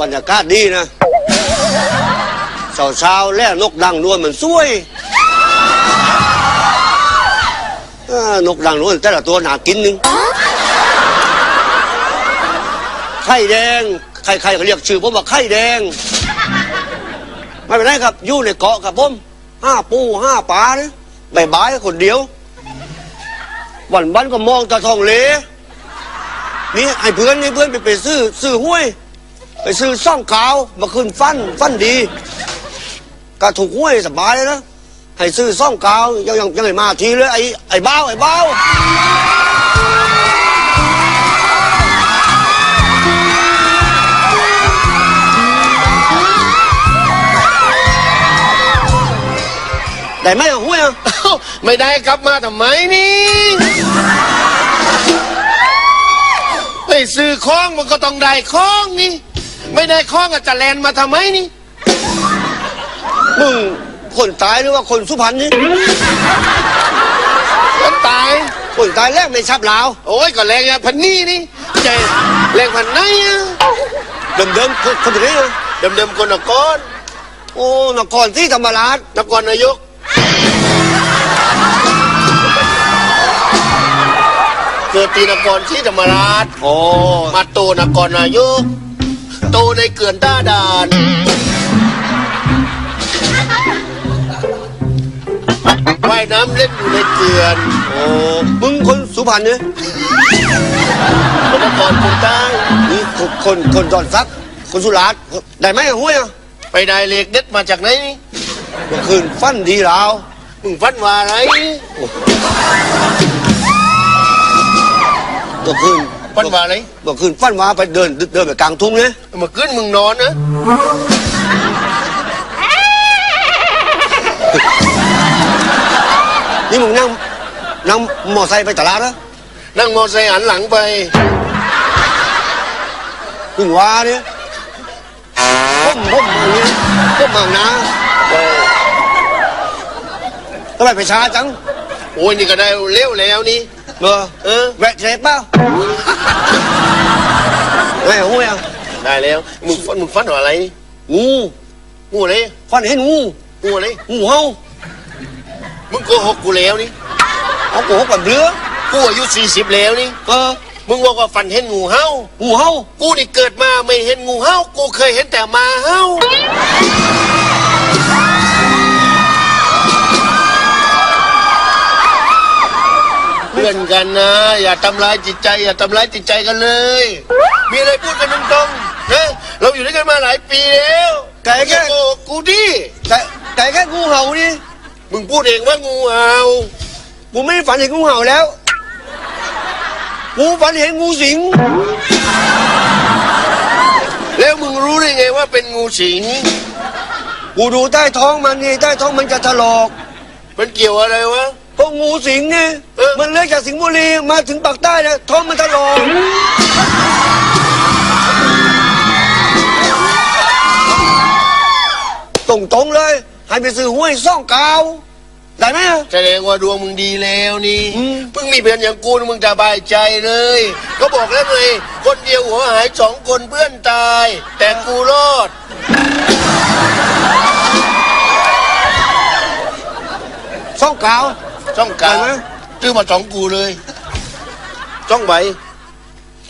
บรรยากาศดีนะเช้าเช้าๆแล้วนกดังนวลมันสวยเอ้อนกดังนวลแต่ละตัวหนากินหนึ่งไข่แดงใครๆก็เรียกชื่อผมว่าไข่แดง ไม่เป็นไรครับอยู่ในเกาะครับผมห้าปูห้าปลาเนี่ยบายบายคนเดียว วันวันๆก็มองตาทองเหลนี่ให้เพื่อนให้เพื่อนไปไปซื้อซื้อห้วย ไปซื้อซ่องกาวมาขึ้นฟันฟันดีก็ถูกห้วยสบายเลยนะให้ซื้อซ่องกาวยังยังยังไงมาทีเลยไอ้ไอ้บ้าวไอ้บ้าวได้ไหมอะห้วยอะเอ้าไม่ได้กลับมาทำไมนี่ไปซื้อของมันก็ต้องได้ของนี่ ไม่ได้ของอะจะแลนมาทำไมนี่ มึงคนตายหรือว่าคนสุพรรณนี่คนตาย คนตายแรกในชับลาว โอ้ยก็แรงอย่างพันนี่นี่ใจแรงพันไหนอะเดิมเดิมๆคนคนที่ไหนนะเดิมๆคนนครโอ้นครที่ธรรมราชนครนายก เกิดที่นครที่ธรรมราช โอ้มาโตนครนายก โตในเขื่อนต้าดาน ว่ายน้ำเล่นอยู่ในเขื่อน โอ้มึงคนสุพรรณเนี่ยคนนครคนใต้นี่คนคนคนดอนซัก คนสุราษฎร์ได้ไหมอะห้วยอะไปได้เหล็กเด็ดมาจากไหนนี่เมื่อคืนฟันดีลาวมึงฟันว่าอะไร เมื่อคืน ฟันว่าอะไรเมื่อคืนฟันมาไปเดินเดินไปกลางทุ่งเนี่ยเมื่อคืนมึงนอนนะนี่มึงนั่งนั่งมอไซค์ไปตลาดนะนั่งมอไซค์หันหลังไปมึงว่าเนี่ยผมผมอย่างเงี้ยผมมังนะทำไมไปช้าจัง โอ้ยนี่ก็ได้เร็วแล้วนี่ เออเออแวะเทปเปล่าไม่เอาห้วยอะได้แล้วมึงฟันมึงฟันว่าอะไรนี่งูงูอะไรฟันเห็นงูงูอะไรงูเห่ามึงโกหกกูแล้วนี่เอาโกหกกับเรือกูอายุสี่สิบแล้วนี่เออมึงบอกว่าฟันเห็นงูเห่างูเห่ากูนี่เกิดมาไม่เห็นงูเห่ากูเคยเห็นแต่หมาเห่า พื่อนกันนะ อย่าทำร้ายจิตใจ อย่าทำร้ายจิตใจกันเลย มีอะไรพูดกันตรงๆนะเราอยู่ด้วยกันมาหลายปีแล้วไก่แค่ อย่าโกหกกูดิแต่แต่แค่งูเห่านี่มึงพูดเองว่างูเห่ากูไม่ได้ฝันเห็นงูเห่าแล้วกูฝันเห็นงูสิงแล้วมึงรู้ได้ไงว่าเป็นงูสิง กูดูใต้ท้องมันนี่ใต้ท้องมันจะถลอก มันเกี่ยวอะไรวะเพ ราะงูสิงไงเออมันเลื้อยจากสิงห์บุรีมาถึงปากใต้นะท้องมันถลอกตรงๆเลย ให้ไปซื้อห้วยซ่องกาว ได้ไหมอะ แสดงว่าดวงมึงดีแล้วนี่ อืม เพิ่งมีเพื่อนอย่างกูนี่มึงสบายใจเลย ก็บอกแล้วไงคนเดียวหัวหายสองคนเพื่อนตาย แต่กูรอด ซ่องกาว ช่องกลางได้ไหมซื้อมาสองกูเลยช่องใบ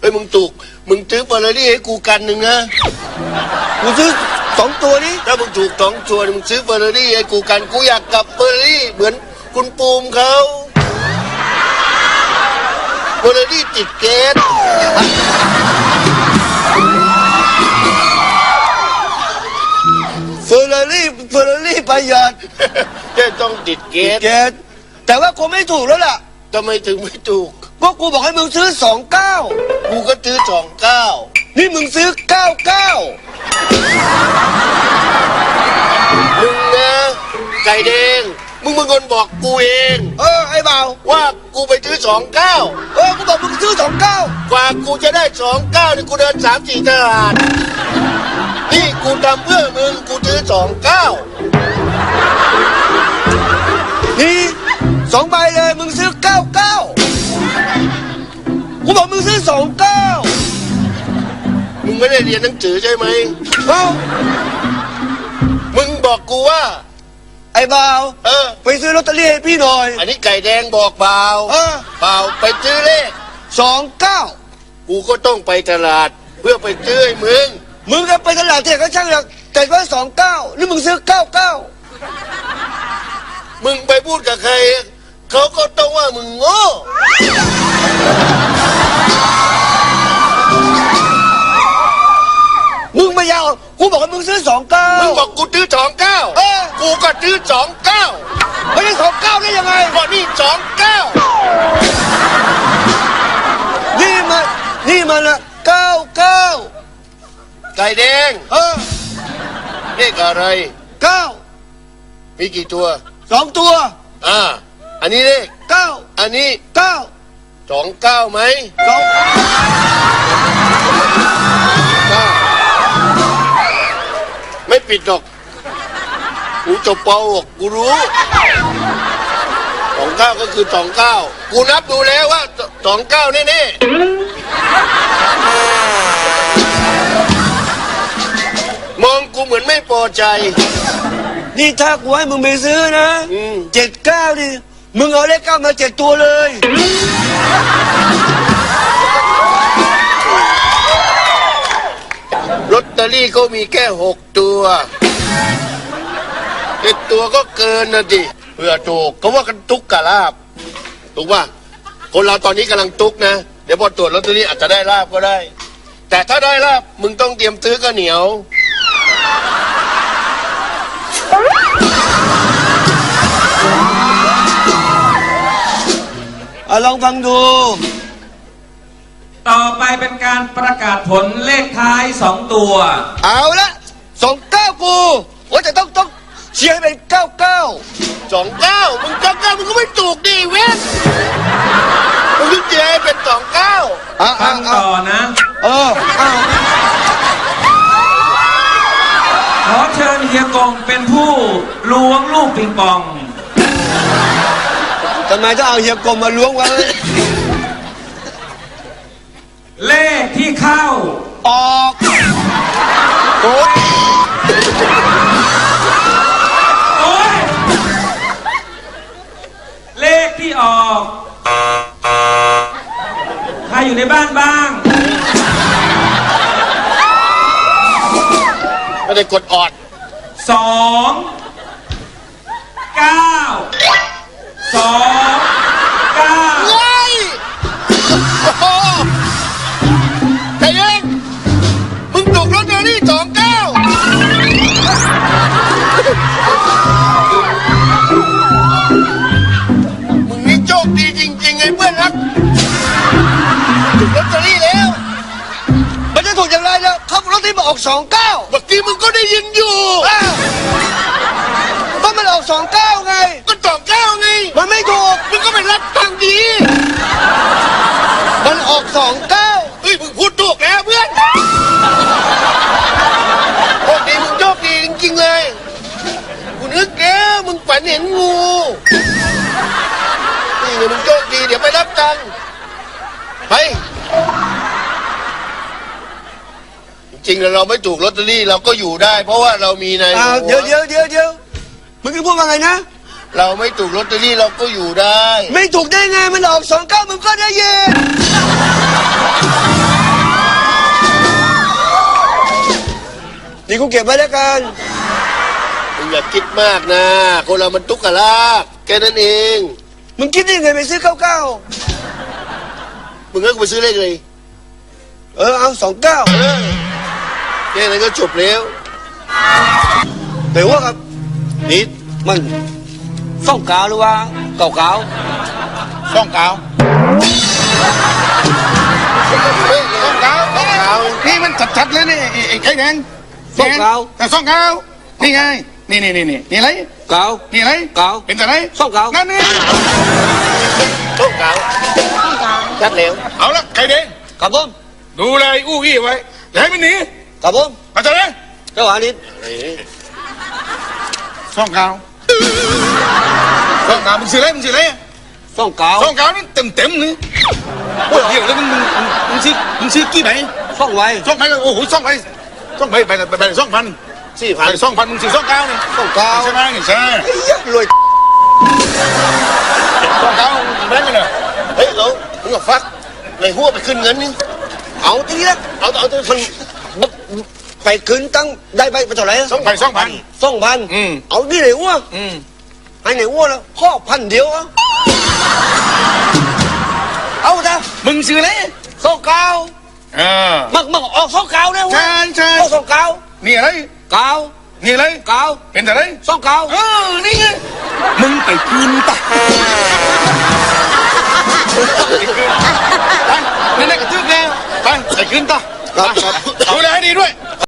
เฮ้ยมึงตุก มึงซื้อเฟอร์รารี่ให้กูกันหนึ่งนะกูซื้อสองตัวนี้ถ้ามึงถูกสองตัวมึงซื้อเฟอร์รารี่ให้กูกันกูอยากกลับเฟอร์รารี่เหมือนคุณปูมเขาเฟอร์รารี่ติดเกสเฟอร์รารี่เฟอร์รารี่ประหยัดแค่ต้องติดเกสเกต แต่ว่ากูไม่ถูกแล้วล่ะ ทำไมถึงไม่ถูกเพราะกูบอกให้มึงซื้อสองเก้ากูก็ซื้อสองเก้านี่มึงซื้อเก้าเก้ามึงนะไก่แดงมึงเป็นคนบอกกูเอง เออไอ้บ่าวว่ากูไปซื้อสองเก้าเออกูบอกมึงซื้อสองเก้ากว่ากูจะได้สองเก้านี่กูเดินสามสี่ตลาดนี่กูทำเพื่อมึงกูซื้อสองเก้านี่ สองใบเลยมึงซื้อเก้าเก้ากูบอกมึงซื้อสองเก้ามึงไม่ได้เรียนหนังสือใช่ไหมเอ้ามึงบอกกูว่า ไอ้บ่าว เออ ไปซื้อลอตเตอรี่ให้พี่หน่อย อันนี้ไก่แดงบอกเปล่าเออ เปล่าไปซื้อเลข สองเก้ากูก็ต้องไปตลาด เพื่อไปซื้อให้มึง มึงก็ไปตลาดเที่ยก็ช่างหรอกแต่ว่าสองเก้าหรือมึงซื้อเก้าเก้ามึงไปพูดกับใคร ซื้อสองเก้าไม่ได้สองเก้าได้ยังไงก็นี่สองเก้านี่มันนี่มันละเก้าเก้าไก่แดงเออเลขอะไรเก้ามีกี่ตัวสองตัว อ่า อันนี้เลขเก้าอันนี้เก้าสองเก้าไหมสองเก้าไม่ปิดหรอก กูจบปหกกูรู้สองเก้าก็คือสองเก้ากูนับดูแล้วว่าสองเก้าแน่ๆมองกูเหมือนไม่พอใจ นี่ถ้ากูให้มึงไปซื้อนะอืม เจ็ดเก้าดิมึงเอาเลขเก้ามาเจ็ดตัวเลย ลอตเตอรี่ก็มีแค่หกตัว เจ็ดตัวก็เกินนะดิเพื่อถูกเขาว่ากันทุกกะลาบถูกป่ะคนเราตอนนี้กำลังตุกนะ เดี๋ยวพอตรวจลอตเตอรี่อาจจะได้ลาบก็ได้ แต่ถ้าได้ลาบมึงต้องเตรียมซื้อข้าวเหนียวอะลองฟังดู ต่อไปเป็นการประกาศผลเลขท้ายสองตัว เอาละสองเก้ากูว่าจะต้องต้อง เชียร์ให้เป็นเก้าเก้าสองเก้ามึงเก้าเก้ามึงก็ไม่ถูกดิเว้ยมึงยึดเจให้เป็นสองเก้าอะฟัอะงอะต่อนะเอออ้าวขอเชิญเฮียกงเป็นผู้ล้วงลูกปิงปอง ทำไมต้องเอาเฮียกลมมาล้วงไว้เลขที่เข้า ออกโอ๊ย ออก ใครอยู่ในบ้านบ้าง ไม่ได้กดออด สอง เก้า สอง ออกสองเก้าเมื่อกี้มึงก็ได้ยินอยู่ก็มันออกสองเก้าไง ก็สองเก้าไงมันไม่ถูก มึงก็ไปรับทางดีมันออกสองเก้าเฮ้ยมึงพูดถูกแล้วเพื่อนโชคดีมึงโชคดีจริงๆเลยกูนึกแล้วมึงฝันเห็นงูนี่ไงมึงโชคดีเดี๋ยวไปรับตังค์ไป จริงๆแล้วเราไม่ถูกลอตเตอรี่เราก็อยู่ได้ เพราะว่าเรามีในอ้าวเดี๋ยวเดี๋ยวเดี๋ยวเดี๋ยวมึงจะพูดว่าไงนะ เราไม่ถูกลอตเตอรี่เราก็อยู่ได้ ไม่ถูกได้ไงมันออกสองเก้ามึงก็ได้ยินนี่กูเก็บไว้แล้วกันมึงอย่าคิดมากนะ คนเรามันทุกข์กะลาบแค่นั้นเอง มึงคิดได้ไงไปซื้อเก้าเก้ามึงก็ไปซื้อเลขเลย เออเอาสองเก้า เออ แค่นั้นก็จบแล้ว แต่ว่าครับนี่มันสองเก้าหรือว่าเก้าเก้าซ่องเกาเฮ้ยซ่องเกาซ่องเกานี่มันชัดๆเลยนี่ไอ้ไอ้ไอ้แดงแดงแต่ซ่องเกานี่ไงนี่นี่นี่นี่นี่อะไรเก้านี่อะไรเกาเป็นอะไรซ่องเกานั่นนี่ต้องเก่าชัดแล้วเอาละไข่แดงครับผมดูแลไอ้อู้อี้ไว้อย่าให้มันหนี ครับผมเข้าใจไหมเจ้าหานิดซ่องเกาซ่องเกามึงซื้ออะไรมึงซื้ออะไรสองเก้าซ่องเกานี่เต็มเต็มๆนี่โอ้ยเดี๋ยวแล้วมึงมึงมึงมึงซื้อมึงซื้อกี่ใบส่องไว้ส่งไปโอ้โหส่งไปส่งไปไปไปไปส่งพันสี่พันไปส่งพันมึงสี่ส่งเก้านี่ส่องเก้าใช่ไหมใช่ไอ้เหี้ยรวยส่งเก้าแม่งเลยเฮ้ยเรามึงก็ฟักในหัวไปขึ้นเงินนี่เอาทีละเอาเอาเอามัน ไปคืนตั้งได้ไปไปเท่าไหร่ส่งไปส่งพันสองพันอืม เอาที่ไหนวะอืมให้ไหนวะแล้วข้อพันเดียวอะเอาจ้ะมึงซื้อเลยสองเก้าเออ มักมักออกสองเก้าเนี่ยวะใช่ใช่ออกสองเก้านี่อะไรเก้านี่อะไรเก้าเป็นอะไรสองเก้าเออนี่ไงมึงไปคืนปะไปนี่นกระทึกแล้วไปไปคืนต่อ ครับครับ